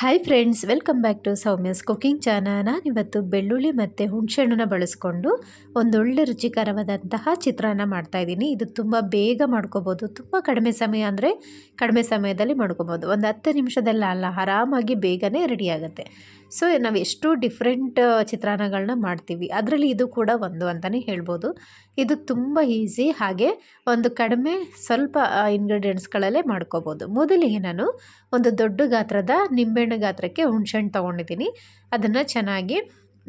Hi friends welcome back to Soumya's cooking channel ನಾನಿವತ್ತು ಬೆಳ್ಳುಳ್ಳಿ ಮತ್ತು ಹುಣಸೆಹಣ್ಣನ್ನ ಬಳಸ್ಕೊಂಡು ಒಂದೊಳ್ಳೆ ರುಚಿಕರವಾದಂತಹ ಚಿತ್ರಾನ್ನ ಮಾಡ್ತಾಯಿದ್ದೀನಿ ಇದು ತುಂಬ ಬೇಗ ಮಾಡ್ಕೋಬೋದು. ತುಂಬ ಕಡಿಮೆ ಸಮಯ ಅಂದರೆ ಕಡಿಮೆ ಸಮಯದಲ್ಲಿ ಮಾಡ್ಕೋಬೋದು. ಒಂದು ಹತ್ತು ನಿಮಿಷದಲ್ಲ ಅಲ್ಲ, ಆರಾಮಾಗಿ ಬೇಗನೆ ರೆಡಿ ಆಗುತ್ತೆ. ಸೊ, ನಾವು ಎಷ್ಟು ಡಿಫ್ರೆಂಟ್ ಚಿತ್ರಾನ್ನಗಳನ್ನ ಮಾಡ್ತೀವಿ. ಅದರಲ್ಲಿ ಇದು ಕೂಡ ಒಂದು ಅಂತಲೇ ಹೇಳ್ಬೋದು. ಇದು ತುಂಬ ಈಸಿ ಹಾಗೆ ಒಂದು ಕಡಿಮೆ ಸ್ವಲ್ಪ ಇಂಗ್ರೀಡಿಯೆಂಟ್ಸ್ಗಳಲ್ಲೇ ಮಾಡ್ಕೋಬೋದು. ಮೊದಲಿಗೆ ನಾನು ಒಂದು ದೊಡ್ಡ ಗಾತ್ರದ ನಿಂಬೆಹಣ್ಣು ಗಾತ್ರಕ್ಕೆ ಹುಣ್ಸೆಹಣ್ಣು ತೊಗೊಂಡಿದ್ದೀನಿ. ಅದನ್ನು ಚೆನ್ನಾಗಿ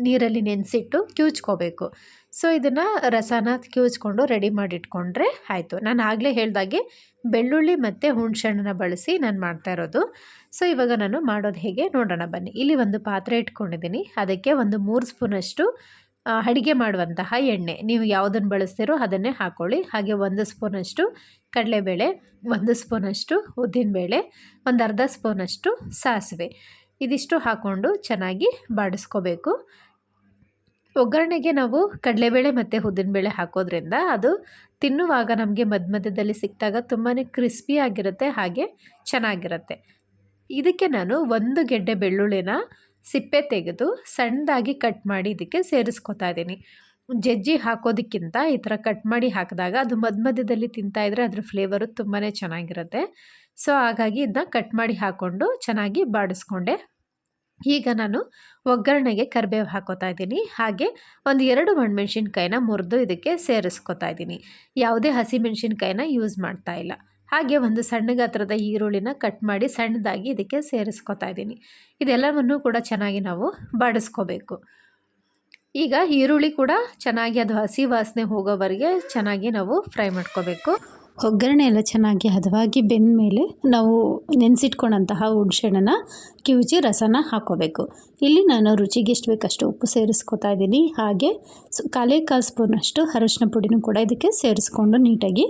ನೀರಲ್ಲಿ ನೆನೆಸಿಟ್ಟು ಕಿವುಚ್ಕೋಬೇಕು. ಸೊ ಇದನ್ನು ರಸನ ಕಿವುಚ್ಕೊಂಡು ರೆಡಿ ಮಾಡಿಟ್ಕೊಂಡ್ರೆ ಆಯಿತು. ನಾನು ಆಗಲೇ ಹೇಳ್ದಾಗೆ ಬೆಳ್ಳುಳ್ಳಿ ಮತ್ತು ಹುಣ್ಸೆಹಣ್ಣನ್ನ ಬಳಸಿ ನಾನು ಮಾಡ್ತಾ ಇರೋದು. ಸೊ ಇವಾಗ ನಾನು ಮಾಡೋದು ಹೇಗೆ ನೋಡೋಣ ಬನ್ನಿ. ಇಲ್ಲಿ ಒಂದು ಪಾತ್ರೆ ಇಟ್ಕೊಂಡಿದ್ದೀನಿ ಅದಕ್ಕೆ ಒಂದು ಮೂರು ಸ್ಪೂನಷ್ಟು ಅಡುಗೆ ಮಾಡುವಂತಹ ಎಣ್ಣೆ. ನೀವು ಯಾವುದನ್ನು ಬಳಸ್ತೀರೋ ಅದನ್ನೇ ಹಾಕ್ಕೊಳ್ಳಿ ಹಾಗೆ ಒಂದು ಸ್ಪೂನಷ್ಟು ಕಡಲೆಬೇಳೆ, ಒಂದು ಸ್ಪೂನಷ್ಟು ಉದ್ದಿನಬೇಳೆ, ಒಂದು ಅರ್ಧ ಸ್ಪೂನಷ್ಟು ಸಾಸಿವೆ. ಇದಿಷ್ಟು ಹಾಕ್ಕೊಂಡು ಚೆನ್ನಾಗಿ ಬಾಡಿಸ್ಕೋಬೇಕು. ಒಗ್ಗರಣೆಗೆ ನಾವು ಕಡಲೆಬೇಳೆ ಮತ್ತು ಉದ್ದಿನಬೇಳೆ ಹಾಕೋದ್ರಿಂದ ಅದು ತಿನ್ನುವಾಗ ನಮಗೆ ಮಧ್ಯ ಮಧ್ಯದಲ್ಲಿ ಸಿಕ್ಕಿದಾಗ ತುಂಬಾ ಕ್ರಿಸ್ಪಿಯಾಗಿರುತ್ತೆ ಹಾಗೆ ಚೆನ್ನಾಗಿರುತ್ತೆ. ಇದಕ್ಕೆ ನಾನು ಒಂದು ಗೆಡ್ಡೆ ಬೆಳ್ಳುಳ್ಳಿನ ಸಿಪ್ಪೆ ತೆಗೆದು ಸಣ್ಣದಾಗಿ ಕಟ್ ಮಾಡಿ ಇದಕ್ಕೆ ಸೇರಿಸ್ಕೊತಾ ಇದ್ದೀನಿ. ಜಜ್ಜಿ ಹಾಕೋದಕ್ಕಿಂತ ಈ ಥರ ಕಟ್ ಮಾಡಿ ಹಾಕಿದಾಗ ಅದು ಮಧ್ಯ ಮಧ್ಯದಲ್ಲಿ ತಿಂತಾಯಿದ್ರೆ ಅದ್ರ ಫ್ಲೇವರು ತುಂಬಾ ಚೆನ್ನಾಗಿರುತ್ತೆ. ಸೊ ಹಾಗಾಗಿ ಇದನ್ನ ಕಟ್ ಮಾಡಿ ಹಾಕ್ಕೊಂಡು ಚೆನ್ನಾಗಿ ಬಾಡಿಸ್ಕೊಂಡೆ ಈಗ ನಾನು ಒಗ್ಗರಣೆಗೆ ಕರಿಬೇವು ಹಾಕೋತಾ ಇದ್ದೀನಿ. ಹಾಗೆ ಒಂದು ಎರಡು ಒಣಮೆಣ್ಸಿನ್ಕಾಯಿನ ಮುರಿದು ಇದಕ್ಕೆ ಸೇರಿಸ್ಕೊತಾ ಇದ್ದೀನಿ. ಯಾವುದೇ ಹಸಿಮೆಣ್ಸಿನ್ಕಾಯಿನ ಯೂಸ್ ಮಾಡ್ತಾ ಇಲ್ಲ. ಹಾಗೆ ಒಂದು ಸಣ್ಣ ಗಾತ್ರದ ಈರುಳ್ಳಿನ ಕಟ್ ಮಾಡಿ ಸಣ್ಣದಾಗಿ ಇದಕ್ಕೆ ಸೇರಿಸ್ಕೊತಾ ಇದ್ದೀನಿ. ಇದೆಲ್ಲವನ್ನು ಕೂಡ ಚೆನ್ನಾಗಿ ನಾವು ಬಾಡಿಸ್ಕೋಬೇಕು. ಈಗ ಈರುಳ್ಳಿ ಕೂಡ ಚೆನ್ನಾಗಿ ಅದು ಹಸಿ ವಾಸನೆ ಹೋಗೋವರೆಗೆ ಚೆನ್ನಾಗಿ ನಾವು ಫ್ರೈ ಮಾಡ್ಕೋಬೇಕು. ಒಗ್ಗರಣೆ ಎಲ್ಲ ಚೆನ್ನಾಗಿ ಹದವಾಗಿ ಬೆಂದ ಮೇಲೆ ನಾವು ನೆನೆಸಿಟ್ಕೊಂಡಂತಹ ಹುಣ್ಸೆಹಣ್ಣನ್ನು ಕಿವುಚಿ ರಸನ ಹಾಕ್ಕೋಬೇಕು. ಇಲ್ಲಿ ನಾನು ರುಚಿಗೆ ಎಷ್ಟು ಬೇಕಷ್ಟು ಉಪ್ಪು ಸೇರಿಸ್ಕೊತಾ ಇದ್ದೀನಿ. ಹಾಗೆ ಕಾಲೇ ಕಾಲು ಸ್ಪೂನಷ್ಟು ಅರಶಿನ ಪುಡಿನೂ ಕೂಡ ಇದಕ್ಕೆ ಸೇರಿಸ್ಕೊಂಡು ನೀಟಾಗಿ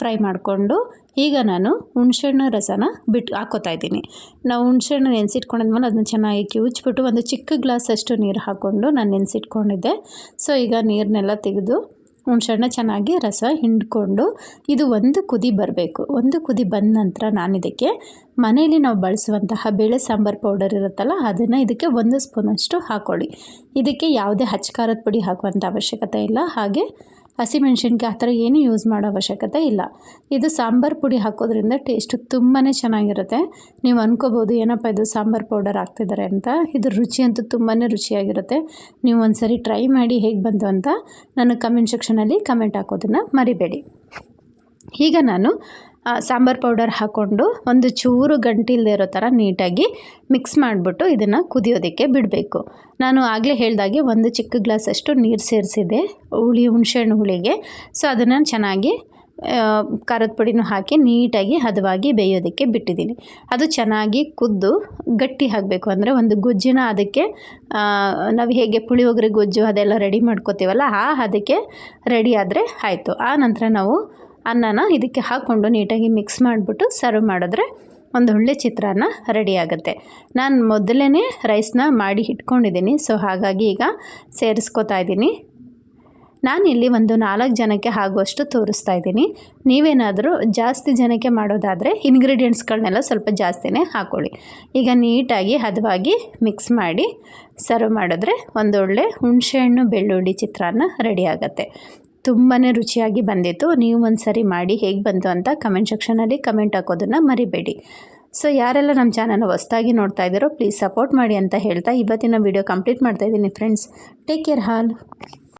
ಫ್ರೈ ಮಾಡಿಕೊಂಡು ಈಗ ನಾನು ಹುಣ್ಸೆಹಣ್ಣು ರಸನ ಬಿಟ್ಟು ಹಾಕೋತಾ ಇದ್ದೀನಿ. ನಾವು ಹುಣ್ಸೆಹಣ್ಣು ನೆನೆಸಿಟ್ಕೊಂಡಿದ್ಮೇಲೆ ಅದನ್ನ ಚೆನ್ನಾಗಿ ಕಿವುಚ್ಬಿಟ್ಟು ಒಂದು ಚಿಕ್ಕ ಗ್ಲಾಸಷ್ಟು ನೀರು ಹಾಕ್ಕೊಂಡು ನಾನು ನೆನೆಸಿಟ್ಕೊಂಡಿದ್ದೆ. ಸೊ ಈಗ ನೀರನ್ನೆಲ್ಲ ತೆಗೆದು ಹುಣ್ಸೆಹಣ್ಣು ಚೆನ್ನಾಗಿ ರಸ ಹಿಂಡ್ಕೊಂಡು ಇದು ಒಂದು ಕುದಿ ಬರಬೇಕು. ಒಂದು ಕುದಿ ಬಂದ ನಂತರ ನಾನು ಇದಕ್ಕೆ ಮನೆಯಲ್ಲಿ ನಾವು ಬಳಸುವಂತಹ ಬೇಳೆ ಸಾಂಬಾರು ಪೌಡರ್ ಇರುತ್ತಲ್ಲ, ಅದನ್ನು ಇದಕ್ಕೆ ಒಂದು ಸ್ಪೂನಷ್ಟು ಹಾಕ್ಕೊಳ್ಳಿ ಇದಕ್ಕೆ ಯಾವುದೇ ಹಚ್ಕಾರದ ಪುಡಿ ಹಾಕುವಂಥ ಅವಶ್ಯಕತೆ ಇಲ್ಲ. ಹಾಗೆ ಹಸಿಮೆಣ್ಸಿನ್ಕಾಯಿ ಆ ಥರ ಏನೂ ಯೂಸ್ ಮಾಡೋ ಅವಶ್ಯಕತೆ ಇಲ್ಲ. ಇದು ಸಾಂಬಾರು ಪುಡಿ ಹಾಕೋದ್ರಿಂದ ಟೇಸ್ಟು ತುಂಬಾ ಚೆನ್ನಾಗಿರುತ್ತೆ. ನೀವು ಅನ್ಕೋಬೋದು, ಏನಪ್ಪ ಇದು ಸಾಂಬಾರು ಪೌಡರ್ ಹಾಕ್ತಿದ್ದಾರೆ ಅಂತ. ಇದು ರುಚಿ ಅಂತೂ ತುಂಬಾ ರುಚಿಯಾಗಿರುತ್ತೆ. ನೀವು ಒಂದು ಸರಿ ಟ್ರೈ ಮಾಡಿ ಹೇಗೆ ಬಂತು ಅಂತ ನಾನು ಕಮೆಂಟ್ ಸೆಕ್ಷನಲ್ಲಿ ಕಮೆಂಟ್ ಹಾಕೋದನ್ನು ಮರಿಬೇಡಿ. ಈಗ ನಾನು ಸಾಂಬಾರು ಪೌಡರ್ ಹಾಕ್ಕೊಂಡು ಒಂದು ಚೂರು ಗಂಟಿಲ್ದೇ ಇರೋ ಥರ ನೀಟಾಗಿ ಮಿಕ್ಸ್ ಮಾಡಿಬಿಟ್ಟು ಇದನ್ನು ಕುದಿಯೋದಕ್ಕೆ ಬಿಡಬೇಕು. ನಾನು ಆಗಲೇ ಹೇಳಿದಾಗೆ ಒಂದು ಚಿಕ್ಕ ಗ್ಲಾಸಷ್ಟು ನೀರು ಸೇರಿಸಿದೆ, ಹುಳಿ, ಹುಣಸೆಹಣ್ಣು ಹುಳಿಗೆ. ಸೊ ಅದನ್ನು ಚೆನ್ನಾಗಿ ಖಾರದ ಪುಡಿನೂ ಹಾಕಿ ನೀಟಾಗಿ ಹದವಾಗಿ ಬೇಯೋದಕ್ಕೆ ಬಿಟ್ಟಿದ್ದೀನಿ. ಅದು ಚೆನ್ನಾಗಿ ಕುದ್ದು ಗಟ್ಟಿ ಹಾಕಬೇಕು. ಅಂದರೆ ಒಂದು ಗೊಜ್ಜಿನ ಅದಕ್ಕೆ ನಾವು ಹೇಗೆ ಪುಳಿಯೋಗರೆ ಗೊಜ್ಜು ಅದೆಲ್ಲ ರೆಡಿ ಮಾಡ್ಕೋತೀವಲ್ಲ, ಆ ಅದಕ್ಕೆ ರೆಡಿ ಆದರೆ ಆಯಿತು. ಆ ನಂತರ ನಾವು ಅನ್ನನ ಇದಕ್ಕೆ ಹಾಕ್ಕೊಂಡು ನೀಟಾಗಿ ಮಿಕ್ಸ್ ಮಾಡಿಬಿಟ್ಟು ಸರ್ವ್ ಮಾಡಿದ್ರೆ ಒಂದು ಒಳ್ಳೆ ಚಿತ್ರಾನ್ನ ರೆಡಿ ಆಗುತ್ತೆ. ನಾನು ಮೊದಲೇ ರೈಸ್ನ ಮಾಡಿ ಇಟ್ಕೊಂಡಿದ್ದೀನಿ ಸೊ ಹಾಗಾಗಿ ಈಗ ಸೇರಿಸ್ಕೋತಾ ಇದ್ದೀನಿ. ನಾನಿಲ್ಲಿ ಒಂದು ನಾಲ್ಕು ಜನಕ್ಕೆ ಆಗುವಷ್ಟು ತೋರಿಸ್ತಾ ಇದ್ದೀನಿ. ನೀವೇನಾದರೂ ಜಾಸ್ತಿ ಜನಕ್ಕೆ ಮಾಡೋದಾದರೆ ಇಂಗ್ರೀಡಿಯೆಂಟ್ಸ್ಗಳನ್ನೆಲ್ಲ ಸ್ವಲ್ಪ ಜಾಸ್ತಿನೇ ಹಾಕ್ಕೊಳ್ಳಿ ಈಗ ನೀಟಾಗಿ ಹದವಾಗಿ ಮಿಕ್ಸ್ ಮಾಡಿ ಸರ್ವ್ ಮಾಡಿದ್ರೆ ಒಂದೊಳ್ಳೆ ಹುಣಸೆಹಣ್ಣು ಬೆಳ್ಳುಳ್ಳಿ ಚಿತ್ರಾನ್ನ ರೆಡಿ ಆಗುತ್ತೆ. ತುಂಬಾ ರುಚಿಯಾಗಿ ಬಂದಿತ್ತು. ನೀವು ಒಂದು ಸರಿ ಮಾಡಿ ಹೇಗೆ ಬಂತು ಅಂತ ಕಮೆಂಟ್ ಸೆಕ್ಷನಲ್ಲಿ ಕಮೆಂಟ್ ಹಾಕೋದನ್ನು ಮರಿಬೇಡಿ. ಸೊ ಯಾರೆಲ್ಲ ನಮ್ಮ ಚಾನಲ್ನ ಹೊಸ್ದಾಗಿ ನೋಡ್ತಾ ಇದ್ದಾರೋ ಪ್ಲೀಸ್ ಸಪೋರ್ಟ್ ಮಾಡಿ ಅಂತ ಹೇಳ್ತಾ ಇವತ್ತಿನ ವೀಡಿಯೋ ಕಂಪ್ಲೀಟ್ ಮಾಡ್ತಾಯಿದ್ದೀನಿ ಫ್ರೆಂಡ್ಸ್ ಟೇಕ್ ಕೇರ್ ಹಾಲ್.